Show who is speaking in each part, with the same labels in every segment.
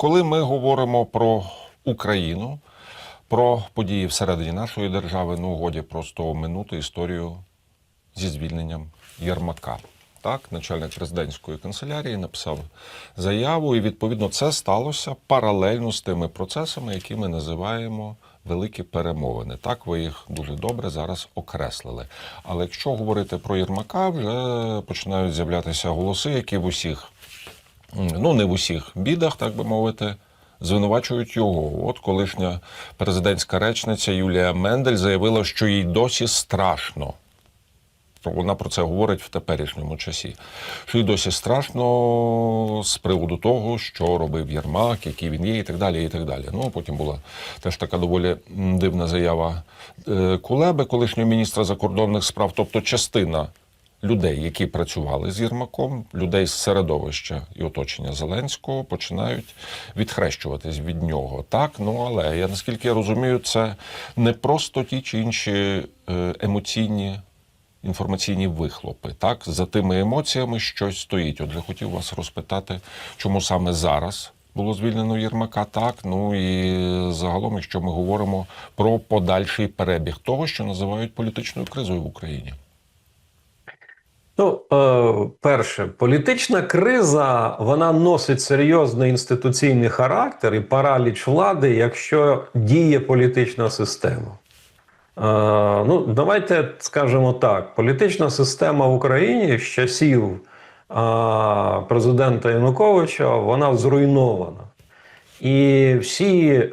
Speaker 1: Коли ми говоримо про Україну, про події всередині нашої держави, ну годі просто минути історію зі звільненням Єрмака. Так, начальник президентської канцелярії написав заяву, і відповідно це сталося паралельно з тими процесами, які ми називаємо великі перемовини. Так, ви їх дуже добре зараз окреслили. Але якщо говорити про Єрмака, вже починають з'являтися голоси, які в усіх ну не в усіх бідах, так би мовити, звинувачують його. От колишня президентська речниця Юлія Мендель заявила, що їй досі страшно. Вона про це говорить в теперішньому часі. Що їй досі страшно з приводу того, що робив Єрмак, який він є, і так далі. і так далі. Ну, потім була теж така доволі дивна заява е, Кулеби, колишнього міністра закордонних справ, тобто частина людей, які працювали з Єрмаком, людей з середовища і оточення Зеленського, починають відхрещуватись від нього. Так, ну але я наскільки я розумію, це не просто ті чи інші е, емоційні. Інформаційні вихлопи, так за тими емоціями щось стоїть. Отже, хотів вас розпитати, чому саме зараз було звільнено Єрмака. Так, ну і загалом, якщо ми говоримо про подальший перебіг того, що називають політичною кризою в Україні.
Speaker 2: Ну, е, перше, політична криза вона носить серйозний інституційний характер і параліч влади, якщо діє політична система. Е, ну, давайте скажемо так: політична система в Україні з часів е, президента Януковича вона зруйнована. І всі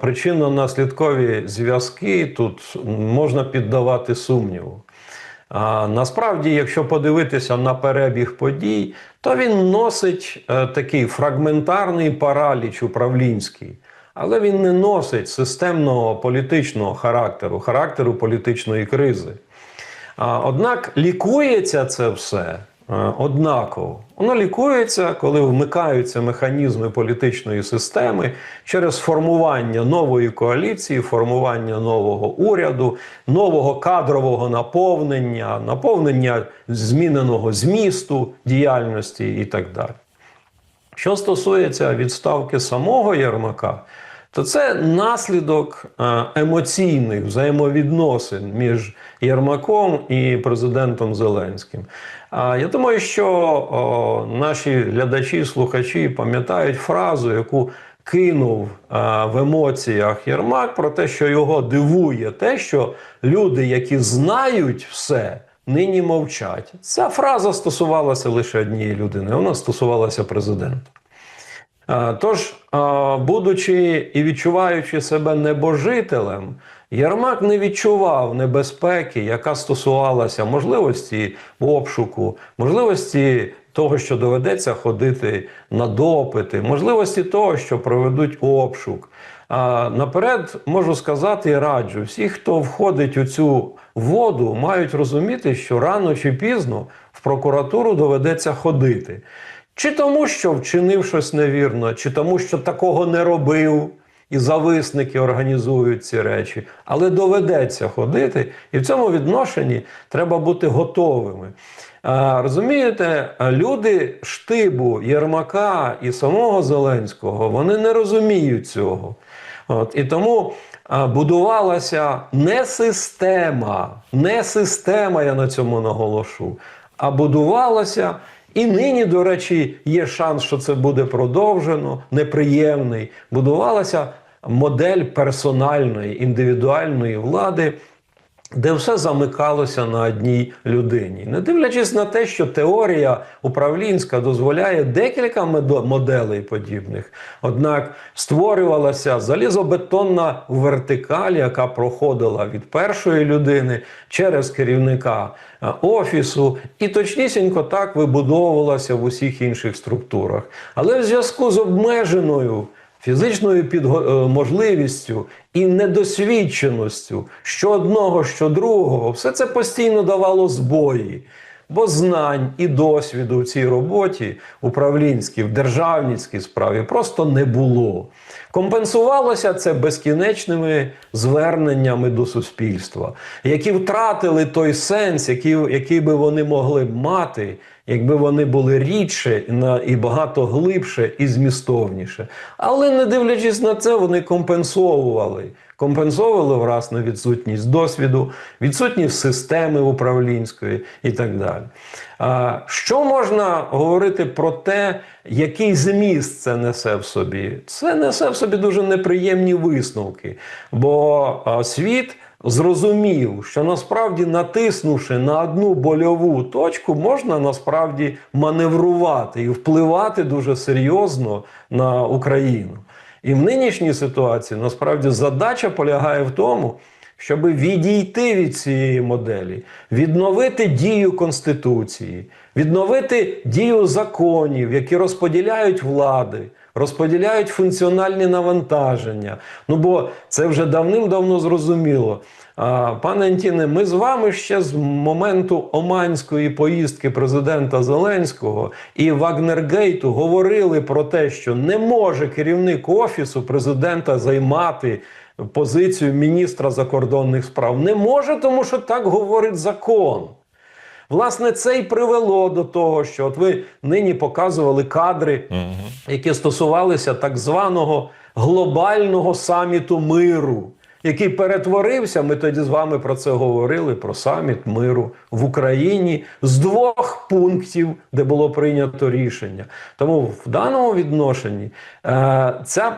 Speaker 2: причинно-наслідкові зв'язки тут можна піддавати сумніву. А, насправді, якщо подивитися на перебіг подій, то він носить е, такий фрагментарний параліч управлінський, але він не носить системного політичного характеру, характеру політичної кризи. А, однак лікується це все однаково. Воно лікується, коли вмикаються механізми політичної системи через формування нової коаліції, формування нового уряду, нового кадрового наповнення, наповнення зміненого змісту діяльності і так далі. Що стосується відставки самого Єрмака, то це наслідок е, емоційних взаємовідносин між Єрмаком і президентом Зеленським. Я думаю, що наші глядачі, слухачі пам'ятають фразу, яку кинув е, в емоціях Єрмак про те, що його дивує, те, що люди, які знають все, нині мовчать. Ця фраза стосувалася лише однієї людини. Вона стосувалася президента. Е, Тож, е, будучи і відчуваючи себе небожителем, Єрмак не відчував небезпеки, яка стосувалася можливості обшуку, можливості того, що доведеться ходити на допити, можливості того, що проведуть обшук. А наперед можу сказати і раджу, всі, хто входить у цю воду, мають розуміти, що рано чи пізно в прокуратуру доведеться ходити. Чи тому, що вчинив щось невірно, чи тому, що такого не робив, і зависники організують ці речі, але доведеться ходити, і в цьому відношенні треба бути готовими. А, розумієте, люди штибу Єрмака і самого Зеленського вони не розуміють цього. От, і тому а, будувалася не система, не система, я на цьому наголошу, а будувалася. І нині, до речі, є шанс, що це буде продовжено, неприємний. Будувалася модель персональної, індивідуальної влади, де все замикалося на одній людині. Не дивлячись на те, що теорія управлінська дозволяє декілька моделей подібних, однак створювалася залізобетонна вертикаль, яка проходила від першої людини через керівника е, офісу, і точнісінько так вибудовувалася в усіх інших структурах. Але в зв'язку з обмеженою фізичною підго- е, можливістю і недосвідченістю що одного, що другого, все це постійно давало збої. Бо знань і досвіду в цій роботі управлінській, в державницькій справі просто не було. Компенсувалося це безкінечними зверненнями до суспільства, які втратили той сенс, який, який би вони могли б мати, якби вони були рідше і багато глибше і змістовніше. Але не дивлячись на це, вони компенсовували. Компенсовували власне відсутність досвіду, відсутність системи управлінської і так далі. Що можна говорити про те, який зміст це несе в собі? Це несе в собі дуже неприємні висновки, бо світ зрозумів, що насправді натиснувши на одну больову точку, можна насправді маневрувати і впливати дуже серйозно на Україну. І в нинішній ситуації насправді задача полягає в тому, щоб відійти від цієї моделі, відновити дію Конституції, відновити дію законів, які розподіляють влади, розподіляють функціональні навантаження. Ну бо це вже давним-давно зрозуміло. Пане Антіне, ми з вами ще з моменту оманської поїздки президента Зеленського і Вагнергейту говорили про те, що не може керівник офісу президента займати позицію міністра закордонних справ. Не може, тому що так говорить закон. Власне, це й привело до того, що от ви нині показували кадри, які стосувалися так званого глобального саміту миру, який перетворився. Ми тоді з вами про це говорили: про саміт миру в Україні з двох пунктів, де було прийнято рішення. Тому в даному відношенні е, ця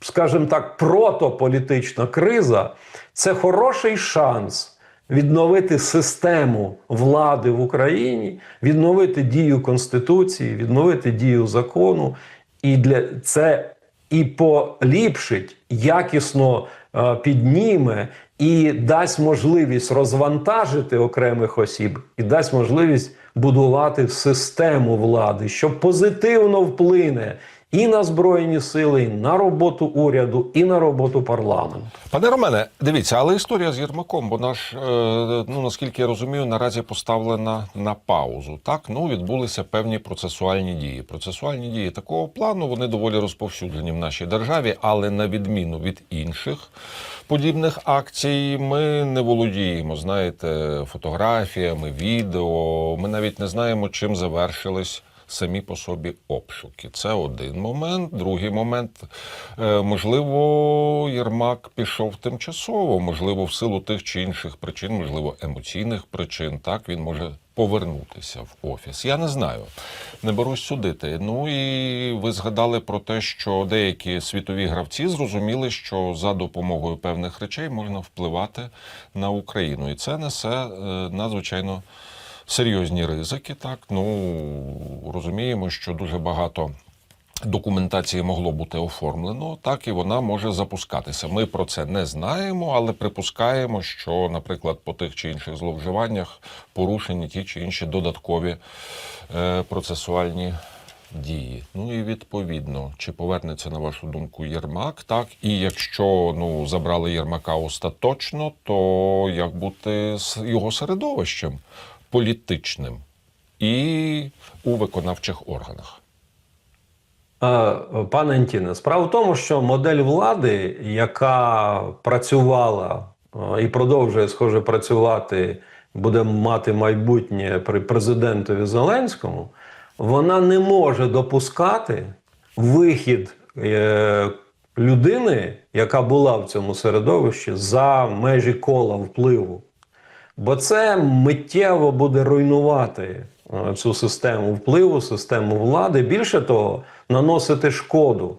Speaker 2: скажімо так, протополітична криза це хороший шанс відновити систему влади в Україні, відновити дію Конституції, відновити дію закону. І для це і поліпшить, якісно е, підніме і дасть можливість розвантажити окремих осіб, і дасть можливість будувати систему влади, що позитивно вплине і на збройні сили, і на роботу уряду, і на роботу парламенту.
Speaker 1: Пане Романе, дивіться, але історія з Єрмаком, вона ж, е, ну наскільки я розумію, наразі поставлена на паузу. Так, ну відбулися певні процесуальні дії. Процесуальні дії такого плану вони доволі розповсюджені в нашій державі, але на відміну від інших подібних акцій, ми не володіємо, знаєте, фотографіями, відео. Ми навіть не знаємо, чим завершились самі по собі обшуки. Це один момент. Другий момент, е, можливо, Єрмак пішов тимчасово, можливо, в силу тих чи інших причин, можливо, емоційних причин. Так він може повернутися в офіс. Я не знаю, не берусь судити. Ну і ви згадали про те, що деякі світові гравці зрозуміли, що за допомогою певних речей можна впливати на Україну, і це несе е, надзвичайно серйозні ризики. Так, ну розуміємо, що дуже багато. Документації могло бути оформлено, так і вона може запускатися. Ми про це не знаємо, але припускаємо, що, наприклад, по тих чи інших зловживаннях порушені ті чи інші додаткові е, процесуальні дії. Ну і відповідно, чи повернеться на вашу думку Єрмак, так і якщо ну забрали Єрмака остаточно, то як бути з його середовищем політичним і у виконавчих органах?
Speaker 2: Пане Антіне, справа в тому, що модель влади, яка працювала і продовжує схоже працювати, буде мати майбутнє при президентові Зеленському, вона не може допускати вихід е, людини, яка була в цьому середовищі, за межі кола впливу. Бо це миттєво буде руйнувати е, цю систему впливу, систему влади. Більше того, наносити шкоду.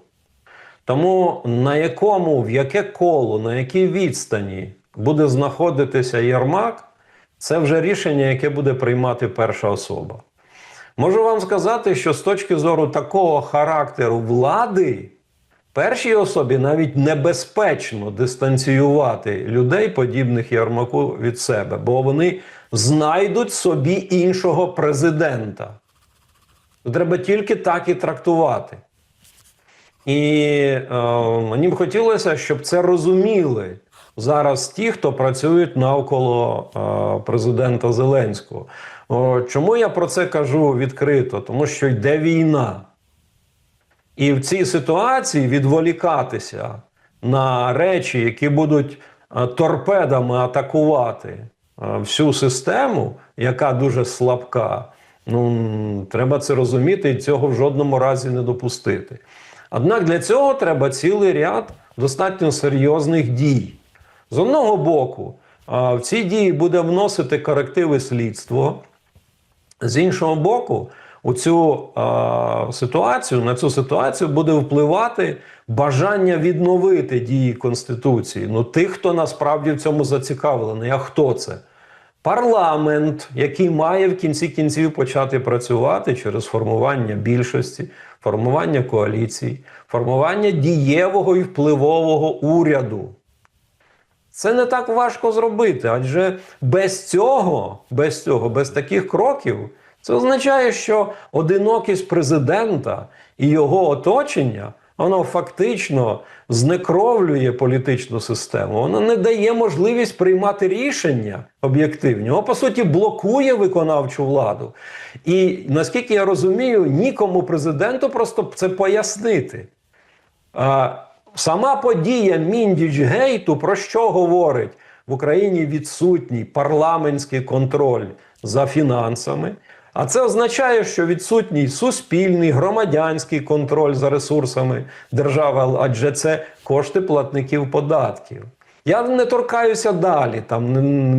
Speaker 2: Тому на якому, в яке коло, на якій відстані буде знаходитися Єрмак, це вже рішення, яке буде приймати перша особа. Можу вам сказати, що з точки зору такого характеру влади, першій особі навіть небезпечно дистанціювати людей, подібних Єрмаку, від себе, бо вони знайдуть собі іншого президента. Треба тільки так і трактувати. І е, мені б хотілося, щоб це розуміли зараз ті, хто працюють навколо е, президента Зеленського. О, чому я про це кажу відкрито? Тому що йде війна. І в цій ситуації відволікатися на речі, які будуть е, торпедами атакувати е, всю систему, яка дуже слабка. Ну, треба це розуміти і цього в жодному разі не допустити. Однак для цього треба цілий ряд достатньо серйозних дій. З одного боку, в ці дії буде вносити корективи слідство. З іншого боку, у цю ситуацію на цю ситуацію буде впливати бажання відновити дії Конституції. Ну, тих, хто насправді в цьому зацікавлений. А хто це? Парламент, який має в кінці кінців почати працювати через формування більшості, формування коаліцій, формування дієвого і впливового уряду. Це не так важко зробити, адже без цього, без цього, без таких кроків, це означає, що одинокість президента і його оточення воно фактично знекровлює політичну систему. Воно не дає можливість приймати рішення об'єктивні. Воно, по суті, блокує виконавчу владу. І наскільки я розумію, нікому президенту просто це пояснити. А, Сама подія Міндіч-гейту про що говорить? В Україні відсутній парламентський контроль за фінансами. А це означає, що відсутній суспільний громадянський контроль за ресурсами держави, адже це кошти платників податків. Я не торкаюся далі там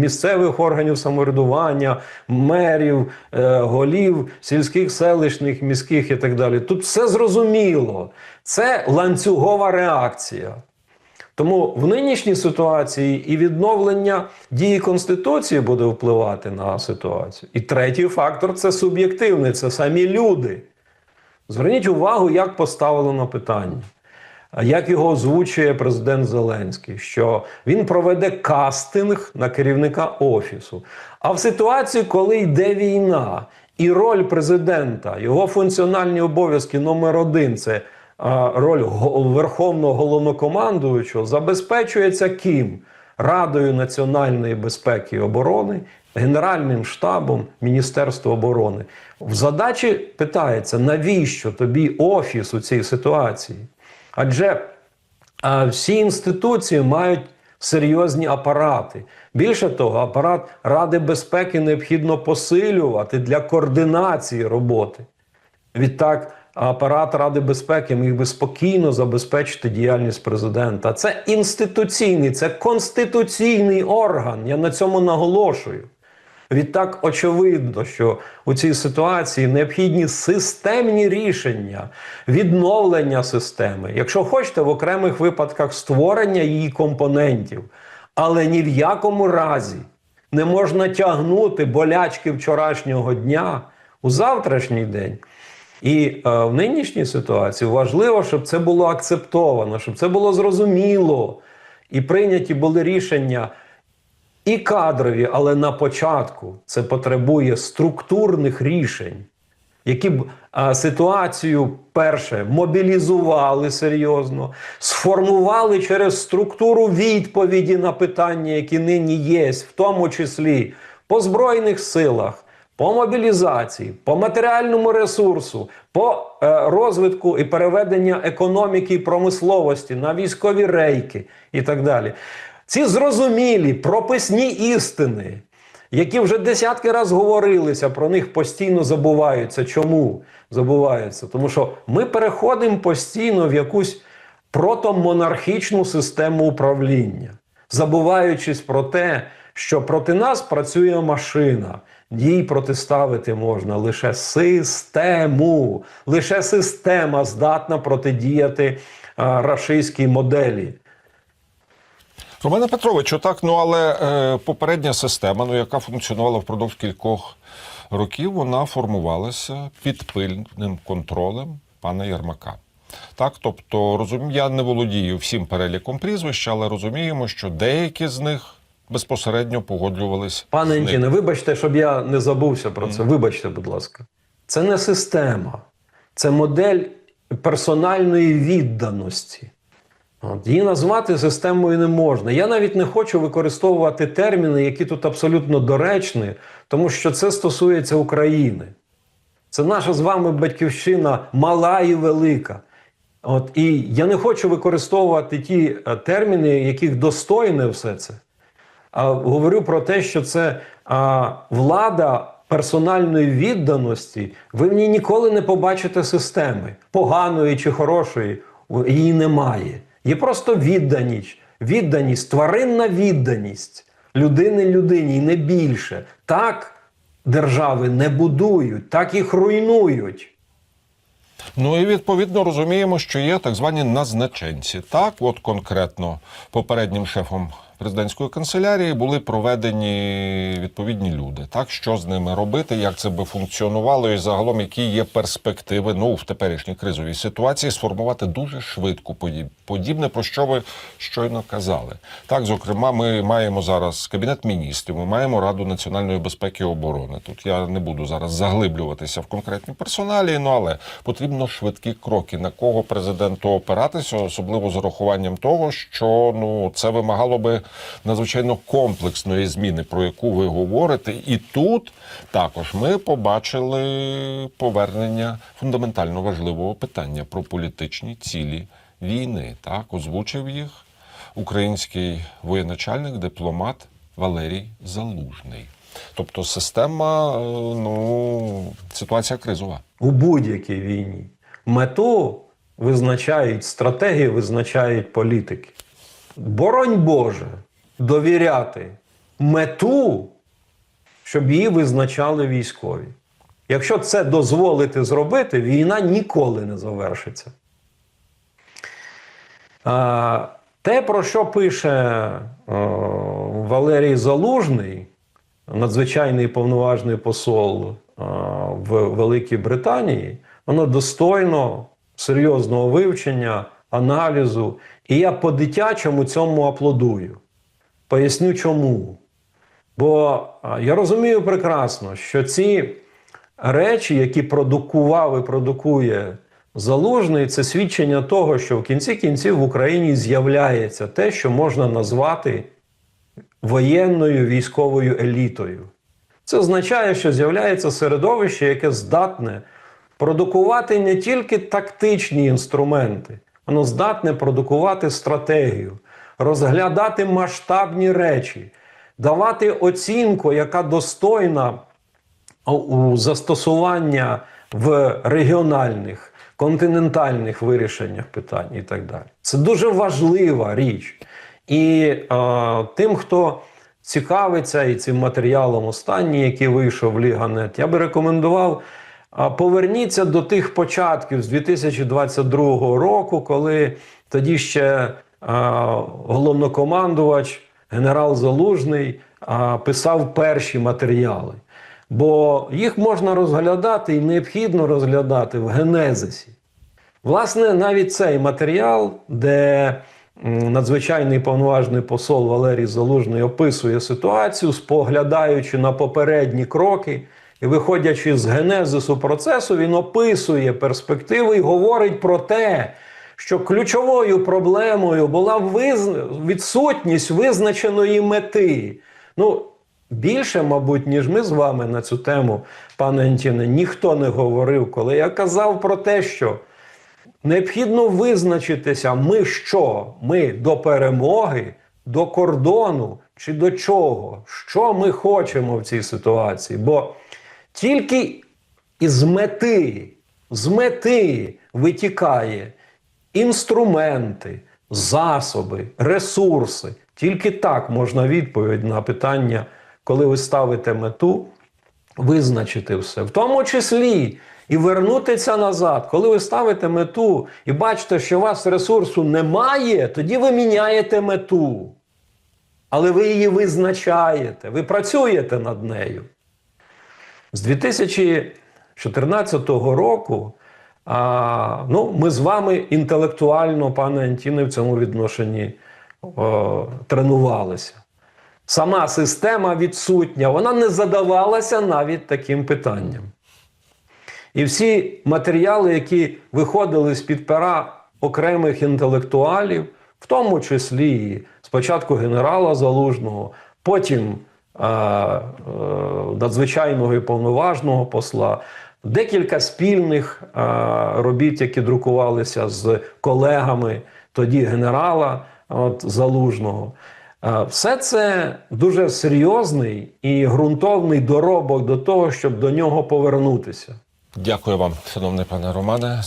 Speaker 2: місцевих органів самоврядування, мерів, е, голів сільських, селищних, міських і так далі. Тут все зрозуміло. Це ланцюгова реакція. Тому в нинішній ситуації і відновлення дії Конституції буде впливати на ситуацію. І третій фактор це суб'єктивний, це самі люди. Зверніть увагу, як поставлено питання. Як його озвучує президент Зеленський, що він проведе кастинг на керівника офісу. А в ситуації, коли йде війна, і роль президента, його функціональні обов'язки номер один це роль верховного головнокомандуючого, забезпечується ким? Радою національної безпеки і оборони, Генеральним штабом Міністерства оборони. В задачі питається, навіщо тобі офіс у цій ситуації? Адже всі інституції мають серйозні апарати. Більше того, апарат Ради безпеки необхідно посилювати для координації роботи. Відтак, апарат Ради безпеки міг би спокійно забезпечити діяльність президента. Це інституційний, це конституційний орган. Я на цьому наголошую. Відтак, очевидно, що у цій ситуації необхідні системні рішення, відновлення системи, якщо хочете, в окремих випадках створення її компонентів, але ні в якому разі не можна тягнути болячки вчорашнього дня у завтрашній день. І е, в нинішній ситуації важливо, щоб це було акцептовано, щоб це було зрозуміло, і прийняті були рішення і кадрові, але на початку це потребує структурних рішень, які б а, ситуацію перше мобілізували серйозно, сформували через структуру відповіді на питання, які нині є, в тому числі по збройних силах. По мобілізації, по матеріальному ресурсу, по е, розвитку і переведення економіки і промисловості на військові рейки і так далі. Ці зрозумілі прописні істини, які вже десятки разів говорилися, про них постійно забуваються. Чому забуваються? Тому що ми переходимо постійно в якусь протомонархічну систему управління, забуваючись про те, що проти нас працює машина. Їй протиставити можна лише систему. Лише система здатна протидіяти рашистській моделі.
Speaker 1: Романе Петровичу, так, ну але е, попередня система, ну яка функціонувала впродовж кількох років, вона формувалася під пильним контролем пана Єрмака. Так, тобто, розумію, я не володію всім переліком прізвищ, але розуміємо, що деякі з них безпосередньо погоджувались.
Speaker 2: Пане. Антіне, вибачте, щоб я не забувся про це. Вибачте, будь ласка. Це не система, це модель персональної відданості. От, її назвати системою не можна. Я навіть не хочу використовувати терміни, які тут абсолютно доречні, тому що це стосується України. Це наша з вами батьківщина мала і велика. От, і я не хочу використовувати ті е, терміни, яких достойне все це. Говорю про те, що це влада персональної відданості. Ви в ній ніколи не побачите системи поганої чи хорошої. Її немає. Є просто відданість, відданість, тваринна відданість людини людині, і не більше. Так держави не будують, так їх руйнують.
Speaker 1: Ну і відповідно розуміємо, що є так звані назначенці. Так, от конкретно попереднім шефом президентської канцелярії були проведені відповідні люди. Так, що з ними робити, як це би функціонувало, і загалом які є перспективи ну в теперішній кризовій ситуації сформувати дуже швидко подіб- подібне, про що ви щойно казали. Так, зокрема, ми маємо зараз кабінет міністрів, ми маємо Раду національної безпеки і оборони. Тут я не буду зараз заглиблюватися в конкретні персоналі, ну але потрібно швидкі кроки. На кого президенту опиратися, особливо з урахуванням того, що ну це вимагало би надзвичайно комплексної зміни, про яку ви говорите. І тут також ми побачили повернення фундаментально важливого питання про політичні цілі війни. Так озвучив їх український воєначальник, дипломат Валерій Залужний. Тобто система, е, ну ситуація кризова.
Speaker 2: у будь-якій війні. Мету визначають стратегії, визначають політики. Боронь Боже, довіряти мету, щоб її визначали військові. Якщо це дозволити зробити, війна ніколи не завершиться. Те, про що пише е, Валерій Залужний, надзвичайний повноважний посол е, в Великій Британії, воно достойно серйозного вивчення, аналізу. І я по-дитячому цьому аплодую. Поясню чому. Бо я розумію прекрасно, що ці речі, які продукував і продукує залужний, це свідчення того, що в кінці кінців в Україні з'являється те, що можна назвати воєнною військовою елітою. Це означає, що з'являється середовище, яке здатне продукувати не тільки тактичні інструменти, воно здатне продукувати стратегію, розглядати масштабні речі, давати оцінку, яка достойна у застосування в регіональних, континентальних вирішеннях питань і так далі. Це дуже важлива річ. І е, тим, хто цікавиться і цим матеріалом останній, який вийшов в Ліганет, я би рекомендував. Поверніться до тих початків з 2022 року, коли тоді ще головнокомандувач генерал Залужний писав перші матеріали. Бо їх можна розглядати і необхідно розглядати в генезисі. Власне, навіть цей матеріал, де надзвичайний повноважний посол Валерій Залужний описує ситуацію, споглядаючи на попередні кроки і виходячи з генезису процесу, він описує перспективи і говорить про те, що ключовою проблемою була відсутність визначеної мети. Ну, Більше, мабуть, ніж ми з вами на цю тему, пане Антіне, ніхто не говорив, коли я казав про те, що необхідно визначитися, ми що? Ми до перемоги, до кордону чи до чого? Що ми хочемо в цій ситуації? Бо тільки із мети, з мети витікає інструменти, засоби, ресурси. Тільки так можна відповідь на питання, коли ви ставите мету, визначити все, в тому числі і вернутися назад. Коли ви ставите мету і бачите, що у вас ресурсу немає, тоді ви міняєте мету. Але ви її визначаєте, ви працюєте над нею. З 2014 року а, ну, ми з вами інтелектуально, пане Антіне, в цьому відношенні о, тренувалися. Сама система відсутня, вона не задавалася навіть таким питанням. І всі матеріали, які виходили з-під пера окремих інтелектуалів, в тому числі спочатку генерала Залужного, потім надзвичайного і повноважного посла. Декілька спільних е, робіт, які друкувалися з колегами тоді генерала от, Залужного. Е, Все це дуже серйозний і ґрунтовний доробок до того, щоб до нього повернутися.
Speaker 1: Дякую вам, шановний пане Романе,